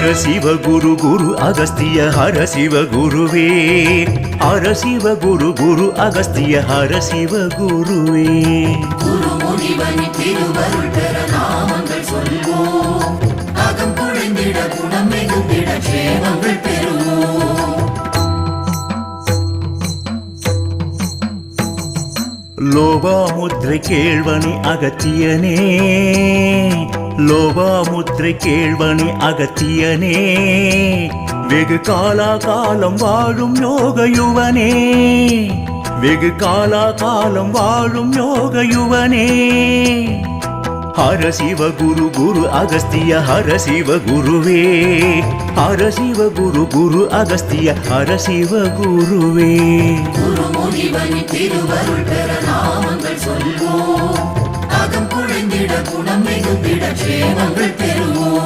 ஹர சிவ குரு குரு அகஸ்திய ஹர சிவ குருவே. ஹர சிவ குரு குரு அகஸ்திய ஹர சிவ குருவே. லோபாமுத்ரை கேழ்வனி அகத்தியனே. லோபாமுத்திரை கேழ்வனி அகத்தியனே. வெகு காலா காலம் வாழும் யோக யுவனே வெகு காலா காலம் வாழும் யோக யுவனே ஹர சிவ குரு குரு அகஸ்திய ஹர சிவ குருவே. ஹர சிவ குரு குரு அகஸ்திய ஹர சிவ குருவே. குரு முனிவனி திருவருள் பெறலாம். குணம் மிகுந்திட சேமங்கள் பெறுவோம்.